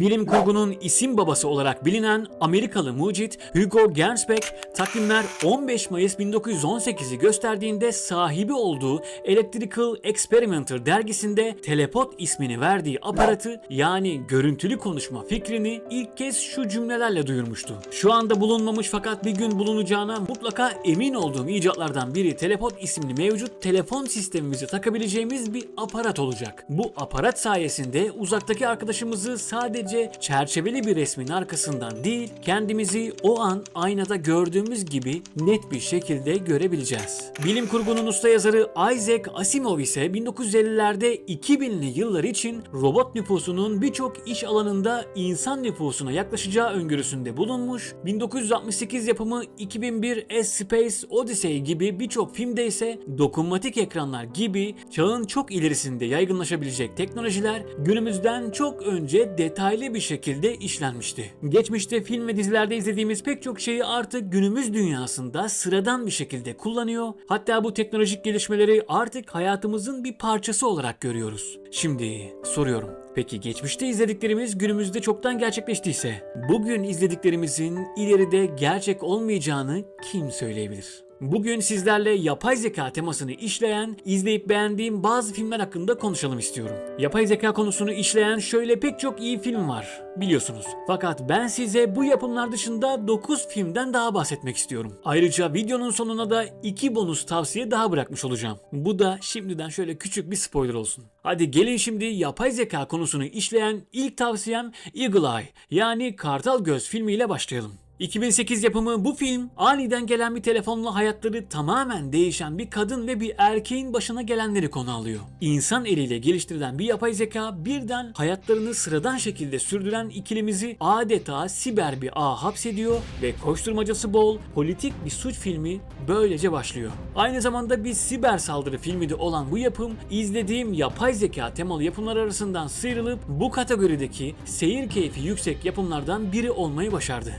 Bilim kurgunun isim babası olarak bilinen Amerikalı mucit Hugo Gernsback takvimler 15 Mayıs 1918'i gösterdiğinde sahibi olduğu Electrical Experimenter dergisinde telepod ismini verdiği aparatı yani görüntülü konuşma fikrini ilk kez şu cümlelerle duyurmuştu. Şu anda bulunmamış fakat bir gün bulunacağına mutlaka emin olduğum icatlardan biri telepod isimli mevcut telefon sistemimizi takabileceğimiz bir aparat olacak. Bu aparat sayesinde uzaktaki arkadaşımızı sadece çerçeveli bir resmin arkasından değil, kendimizi o an aynada gördüğümüz gibi net bir şekilde görebileceğiz. Bilim kurgunun usta yazarı Isaac Asimov ise 1950'lerde 2000'li yıllar için robot nüfusunun birçok iş alanında insan nüfusuna yaklaşacağı öngörüsünde bulunmuş, 1968 yapımı 2001 A Space Odyssey gibi birçok filmde ise dokunmatik ekranlar gibi çağın çok ilerisinde yaygınlaşabilecek teknolojiler günümüzden çok önce detaylı bir şekilde işlenmişti. Geçmişte film ve dizilerde izlediğimiz pek çok şeyi artık günümüz dünyasında sıradan bir şekilde kullanıyor. Hatta bu teknolojik gelişmeleri artık hayatımızın bir parçası olarak görüyoruz. Şimdi soruyorum. Peki geçmişte izlediklerimiz günümüzde çoktan gerçekleştiyse, bugün izlediklerimizin ileride gerçek olmayacağını kim söyleyebilir? Bugün sizlerle yapay zeka temasını işleyen, izleyip beğendiğim bazı filmler hakkında konuşalım istiyorum. Yapay zeka konusunu işleyen şöyle pek çok iyi film var biliyorsunuz. Fakat ben size bu yapımlar dışında 9 filmden daha bahsetmek istiyorum. Ayrıca videonun sonuna da 2 bonus tavsiye daha bırakmış olacağım. Bu da şimdiden şöyle küçük bir spoiler olsun. Hadi gelin şimdi yapay zeka konusunu işleyen ilk tavsiyem Eagle Eye yani Kartal Göz filmiyle başlayalım. 2008 yapımı bu film aniden gelen bir telefonla hayatları tamamen değişen bir kadın ve bir erkeğin başına gelenleri konu alıyor. İnsan eliyle geliştirilen bir yapay zeka birden hayatlarını sıradan şekilde sürdüren ikilimizi adeta siber bir ağ hapsediyor ve koşturmacası bol politik bir suç filmi böylece başlıyor. Aynı zamanda bir siber saldırı filmi de olan bu yapım izlediğim yapay zeka temalı yapımlar arasından sıyrılıp bu kategorideki seyir keyfi yüksek yapımlardan biri olmayı başardı.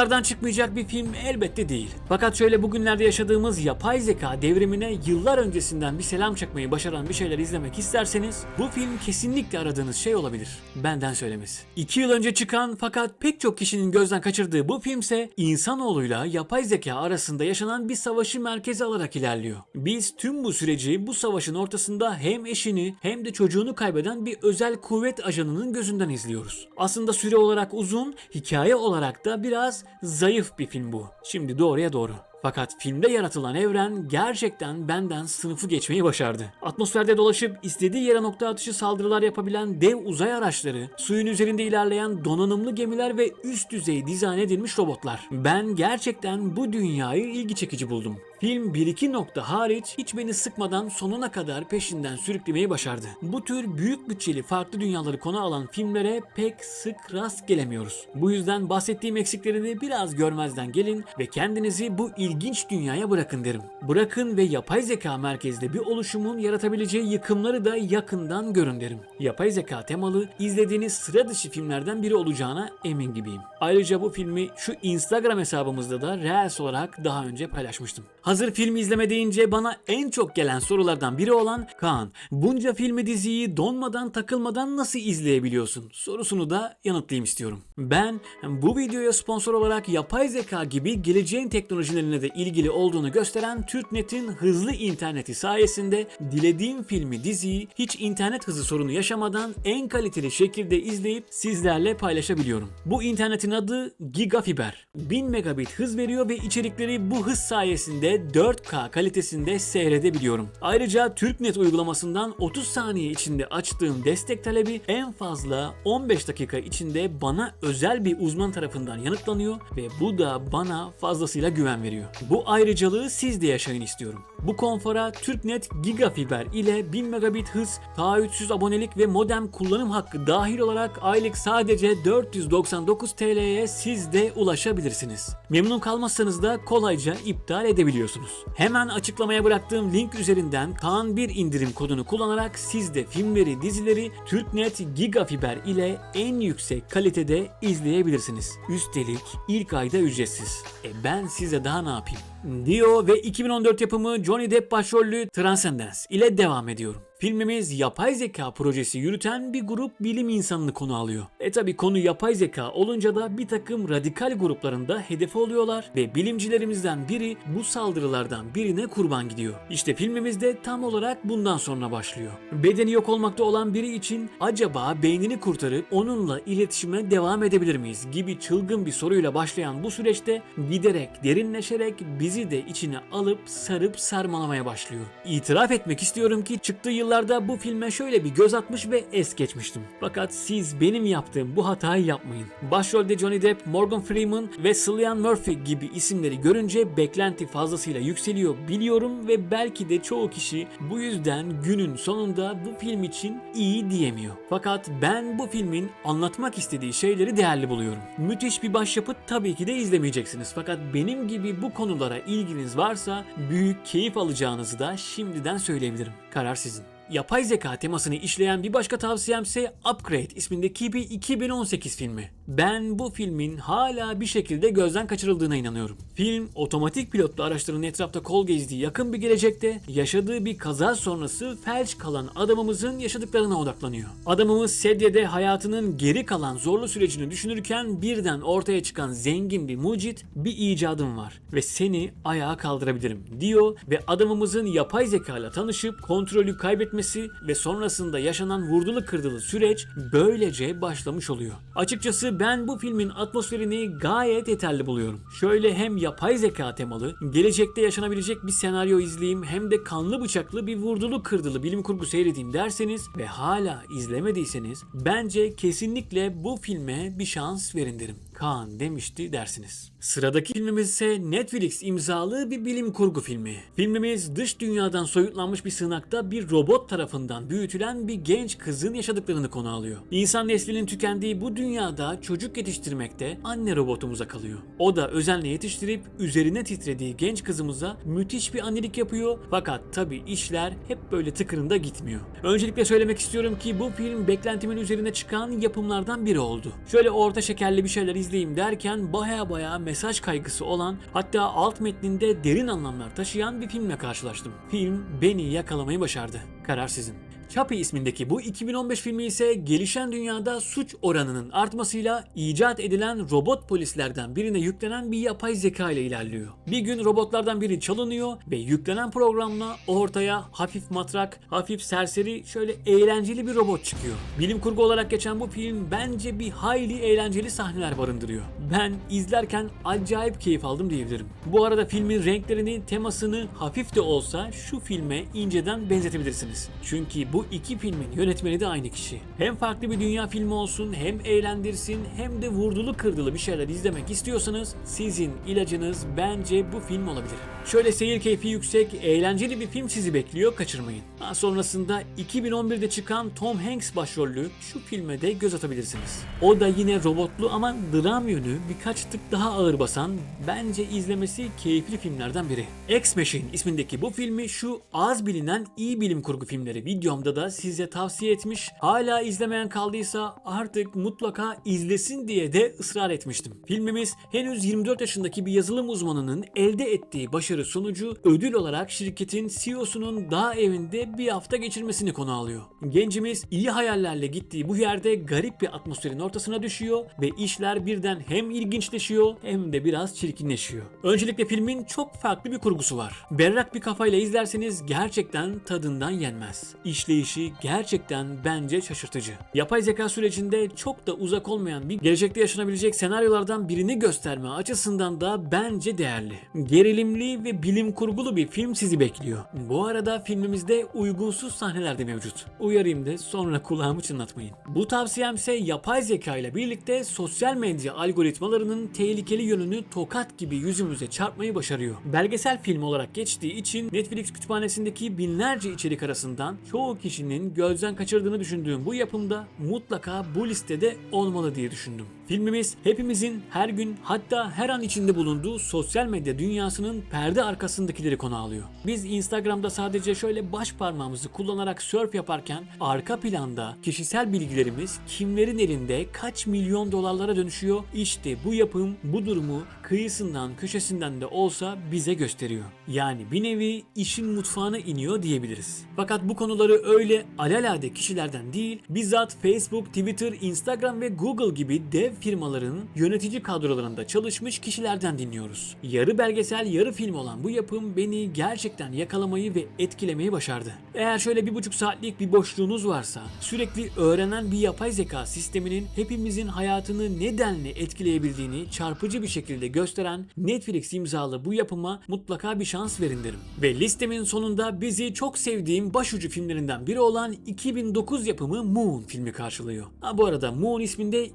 Akıllardan çıkmayacak bir film elbette değil. Fakat şöyle bugünlerde yaşadığımız yapay zeka devrimine yıllar öncesinden bir selam çakmayı başaran bir şeyler izlemek isterseniz bu film kesinlikle aradığınız şey olabilir. Benden söylemesi. 2 yıl önce çıkan fakat pek çok kişinin gözden kaçırdığı bu filmse insanoğluyla yapay zeka arasında yaşanan bir savaşı merkeze alarak ilerliyor. Biz tüm bu süreci bu savaşın ortasında hem eşini hem de çocuğunu kaybeden bir özel kuvvet ajanının gözünden izliyoruz. Aslında süre olarak uzun, hikaye olarak da biraz zayıf bir film bu. Şimdi doğruya doğru. Fakat filmde yaratılan evren gerçekten benden sınıfı geçmeyi başardı. Atmosferde dolaşıp istediği yere nokta atışı saldırılar yapabilen dev uzay araçları, suyun üzerinde ilerleyen donanımlı gemiler ve üst düzey dizayn edilmiş robotlar. Ben gerçekten bu dünyayı ilgi çekici buldum. Film 1-2 nokta hariç hiç beni sıkmadan sonuna kadar peşinden sürüklemeyi başardı. Bu tür büyük bütçeli farklı dünyaları konu alan filmlere pek sık rast gelemiyoruz. Bu yüzden bahsettiğim eksiklerini biraz görmezden gelin ve kendinizi bu ilginç dünyaya bırakın derim. Bırakın ve yapay zeka merkezli bir oluşumun yaratabileceği yıkımları da yakından görün derim. Yapay zeka temalı izlediğiniz sıra dışı filmlerden biri olacağına emin gibiyim. Ayrıca bu filmi şu Instagram hesabımızda da Reels olarak daha önce paylaşmıştım. Hazır filmi izleme deyince bana en çok gelen sorulardan biri olan Kaan, bunca filmi diziyi donmadan takılmadan nasıl izleyebiliyorsun sorusunu da yanıtlayayım istiyorum. Ben bu videoya sponsor olarak yapay zeka gibi geleceğin teknolojilerine de ilgili olduğunu gösteren TürkNet'in hızlı interneti sayesinde dilediğim filmi diziyi hiç internet hızı sorunu yaşamadan en kaliteli şekilde izleyip sizlerle paylaşabiliyorum. Bu internetin adı Gigafiber. 1000 megabit hız veriyor ve içerikleri bu hız sayesinde 4K kalitesinde seyredebiliyorum. Ayrıca TürkNet uygulamasından 30 saniye içinde açtığım destek talebi en fazla 15 dakika içinde bana özel bir uzman tarafından yanıtlanıyor ve bu da bana fazlasıyla güven veriyor. Bu ayrıcalığı siz de yaşayın istiyorum. Bu konfora TürkNet Gigafiber ile 1000 megabit hız, taahhütsüz abonelik ve modem kullanım hakkı dahil olarak aylık sadece 499 TL'ye siz de ulaşabilirsiniz. Memnun kalmazsanız da kolayca iptal edebiliyorsunuz. Hemen açıklamaya bıraktığım link üzerinden Kaan 1 indirim kodunu kullanarak siz de filmleri, dizileri TürkNet Gigafiber ile en yüksek kalitede izleyebilirsiniz. Üstelik ilk ayda ücretsiz. E ben size daha ne yapayım? Dio ve 2014 yapımı Johnny Depp başrollü Transcendence ile devam ediyorum. Filmimiz yapay zeka projesi yürüten bir grup bilim insanını konu alıyor. E tabi konu yapay zeka olunca da bir takım radikal gruplarında hedefi oluyorlar ve bilimcilerimizden biri bu saldırılardan birine kurban gidiyor. İşte filmimizde tam olarak bundan sonra başlıyor. Bedeni yok olmakta olan biri için acaba beynini kurtarıp onunla iletişime devam edebilir miyiz gibi çılgın bir soruyla başlayan bu süreçte giderek derinleşerek bizi de içine alıp sarıp sarmalamaya başlıyor. İtiraf etmek istiyorum ki çıktığı yıllarda bu filme şöyle bir göz atmış ve es geçmiştim. Fakat siz benim yaptığım bu hatayı yapmayın. Başrolde Johnny Depp, Morgan Freeman ve Cillian Murphy gibi isimleri görünce beklenti fazlasıyla yükseliyor biliyorum ve belki de çoğu kişi bu yüzden günün sonunda bu film için iyi diyemiyor. Fakat ben bu filmin anlatmak istediği şeyleri değerli buluyorum. Müthiş bir başyapıt tabii ki de izlemeyeceksiniz. Fakat benim gibi bu konulara ilginiz varsa büyük keyif alacağınızı da şimdiden söyleyebilirim. Karar sizin. Yapay zeka temasını işleyen bir başka tavsiyem ise Upgrade ismindeki bir 2018 filmi. Ben bu filmin hala bir şekilde gözden kaçırıldığına inanıyorum. Film otomatik pilotlu araçların etrafta kol gezdiği yakın bir gelecekte yaşadığı bir kaza sonrası felç kalan adamımızın yaşadıklarına odaklanıyor. Adamımız sedyede hayatının geri kalan zorlu sürecini düşünürken birden ortaya çıkan zengin bir mucit bir icadım var ve seni ayağa kaldırabilirim diyor ve adamımızın yapay zeka ile tanışıp kontrolü kaybetmesi ve sonrasında yaşanan vurdulu kırdılı süreç böylece başlamış oluyor. Açıkçası ben bu filmin atmosferini gayet yeterli buluyorum. Şöyle hem yapay zeka temalı, gelecekte yaşanabilecek bir senaryo izleyeyim hem de kanlı bıçaklı bir vurdulu kırdılı bilim kurgu seyredeyim derseniz ve hala izlemediyseniz bence kesinlikle bu filme bir şans verin derim. Kaan demişti dersiniz. Sıradaki filmimiz ise Netflix imzalı bir bilim kurgu filmi. Filmimiz dış dünyadan soyutlanmış bir sığınakta bir robot tarafından büyütülen bir genç kızın yaşadıklarını konu alıyor. İnsan neslinin tükendiği bu dünyada çocuk yetiştirmekte anne robotumuza kalıyor. O da özenle yetiştirip üzerine titrediği genç kızımıza müthiş bir annelik yapıyor fakat tabi işler hep böyle tıkırında gitmiyor. Öncelikle söylemek istiyorum ki bu film beklentimin üzerine çıkan yapımlardan biri oldu. Şöyle orta şekerli bir şeyler izleyeyim derken baya baya mesaj kaygısı olan hatta alt metninde derin anlamlar taşıyan bir filmle karşılaştım. Film beni yakalamayı başardı. Karar sizin. Chappie ismindeki bu 2015 filmi ise gelişen dünyada suç oranının artmasıyla icat edilen robot polislerden birine yüklenen bir yapay zeka ile ilerliyor. Bir gün robotlardan biri çalınıyor ve yüklenen programla ortaya hafif matrak, hafif serseri, şöyle eğlenceli bir robot çıkıyor. Bilim kurgu olarak geçen bu film bence bir hayli eğlenceli sahneler barındırıyor. Ben izlerken acayip keyif aldım diyebilirim. Bu arada filmin renklerini, temasını hafif de olsa şu filme inceden benzetebilirsiniz. Çünkü bu iki filmin yönetmeni de aynı kişi. Hem farklı bir dünya filmi olsun, hem eğlendirsin, hem de vurdulu kırdılı bir şeyler izlemek istiyorsanız sizin ilacınız bence bu film olabilir. Şöyle seyir keyfi yüksek, eğlenceli bir film sizi bekliyor, kaçırmayın. Daha sonrasında 2011'de çıkan Tom Hanks başrollü şu filme de göz atabilirsiniz. O da yine robotlu ama dram yönü birkaç tık daha ağır basan, bence izlemesi keyifli filmlerden biri. X Machine ismindeki bu filmi şu az bilinen iyi bilim kurgu filmleri videomda da size tavsiye etmiş. Hala izlemeyen kaldıysa artık mutlaka izlesin diye de ısrar etmiştim. Filmimiz henüz 24 yaşındaki bir yazılım uzmanının elde ettiği başarı sonucu ödül olarak şirketin CEO'sunun dağ evinde bir hafta geçirmesini konu alıyor. Gencimiz iyi hayallerle gittiği bu yerde garip bir atmosferin ortasına düşüyor ve işler birden hem ilginçleşiyor hem de biraz çirkinleşiyor. Öncelikle filmin çok farklı bir kurgusu var. Berrak bir kafayla izlerseniz gerçekten tadından yenmez. İşleyişi gerçekten bence şaşırtıcı. Yapay zeka sürecinde çok da uzak olmayan bir gelecekte yaşanabilecek senaryolardan birini gösterme açısından da bence değerli. Gerilimli ve bilim kurgulu bir film sizi bekliyor. Bu arada filmimizde uygunsuz sahneler de mevcut. Uyarayım da sonra kulağımı çınlatmayın. Bu tavsiyem ise yapay zeka ile birlikte sosyal medya algoritmalarının tehlikeli yönünü tokat gibi yüzümüze çarpmayı başarıyor. Belgesel film olarak geçtiği için Netflix kütüphanesindeki binlerce içerik arasından çoğu kişinin gözden kaçırdığını düşündüğüm bu yapımda mutlaka bu listede olmalı diye düşündüm. Filmimiz hepimizin her gün hatta her an içinde bulunduğu sosyal medya dünyasının perde arkasındakileri konu alıyor. Biz Instagram'da sadece şöyle baş parmağımızı kullanarak surf yaparken arka planda kişisel bilgilerimiz kimlerin elinde kaç milyon dolarlara dönüşüyor? İşte bu yapım bu durumu kıyısından köşesinden de olsa bize gösteriyor. Yani bir nevi işin mutfağına iniyor diyebiliriz. Fakat bu konuları öyle alelade kişilerden değil, bizzat Facebook, Twitter, Instagram ve Google gibi dev firmaların yönetici kadrolarında çalışmış kişilerden dinliyoruz. Yarı belgesel, yarı film olan bu yapım beni gerçekten yakalamayı ve etkilemeyi başardı. Eğer şöyle bir buçuk saatlik bir boşluğunuz varsa, sürekli öğrenen bir yapay zeka sisteminin hepimizin hayatını nedenle etkileyebildiğini çarpıcı bir şekilde gösteren Netflix imzalı bu yapıma mutlaka bir şans verin derim. Ve listemin sonunda bizi çok sevdiğim başucu filmlerinden biri olan 2009 yapımı Moon filmi karşılıyor. Ha bu arada Moon isminde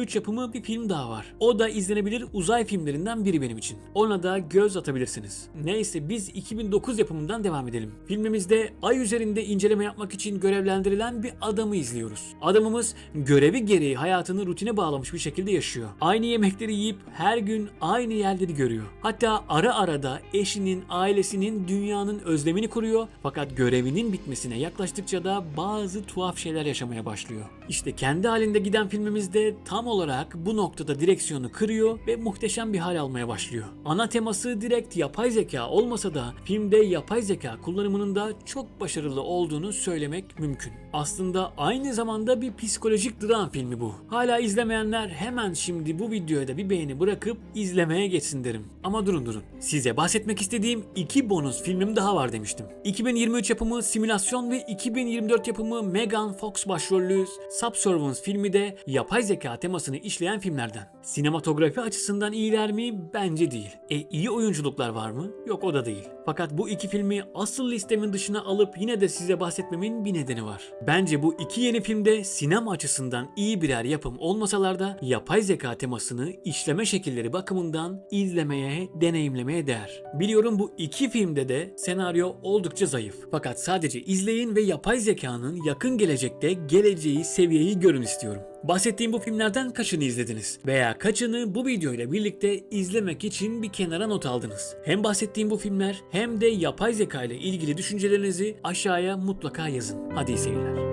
2023 yapımı bir film daha var. O da izlenebilir uzay filmlerinden biri benim için. Ona da göz atabilirsiniz. Neyse biz 2009 yapımından devam edelim. Filmimizde ay üzerinde inceleme yapmak için görevlendirilen bir adamı izliyoruz. Adamımız görevi gereği hayatını rutine bağlamış bir şekilde yaşıyor. Aynı yemekleri yiyip her gün aynı yerleri görüyor. Hatta ara ara da eşinin, ailesinin, dünyanın özlemini kuruyor. Fakat görevinin bitmesine yaklaştıkça da bazı tuhaf şeyler yaşamaya başlıyor. İşte kendi halinde giden filmimizde tam olarak bu noktada direksiyonu kırıyor ve muhteşem bir hal almaya başlıyor. Ana teması direkt yapay zeka olmasa da filmde yapay zeka kullanımının da çok başarılı olduğunu söylemek mümkün. Aslında aynı zamanda bir psikolojik dram filmi bu. Hala izlemeyenler hemen şimdi bu videoya da bir beğeni bırakıp izlemeye geçsin derim. Ama durun durun. Size bahsetmek istediğim iki bonus filmim daha var demiştim. 2023 yapımı Simülasyon ve 2024 yapımı Megan Fox başrollü Subservience filmi de yapay zeka temasını işleyen filmlerden. Sinematografi açısından iyiler mi? Bence değil. E iyi oyunculuklar var mı? Yok o da değil. Fakat bu iki filmi asıl listemin dışına alıp yine de size bahsetmemin bir nedeni var. Bence bu iki yeni filmde sinema açısından iyi birer yapım olmasalar da yapay zeka temasını işleme şekilleri bakımından izlemeye, deneyimlemeye değer. Biliyorum bu iki filmde de senaryo oldukça zayıf. Fakat sadece izleyin ve yapay zekanın yakın gelecekte geleceği seviyeyi görün istiyorum. Bahsettiğim bu filmlerden kaçını izlediniz? Veya kaçını bu videoyla birlikte izlemek için bir kenara not aldınız? Hem bahsettiğim bu filmler hem de yapay zeka ile ilgili düşüncelerinizi aşağıya mutlaka yazın. Hadi seyirler.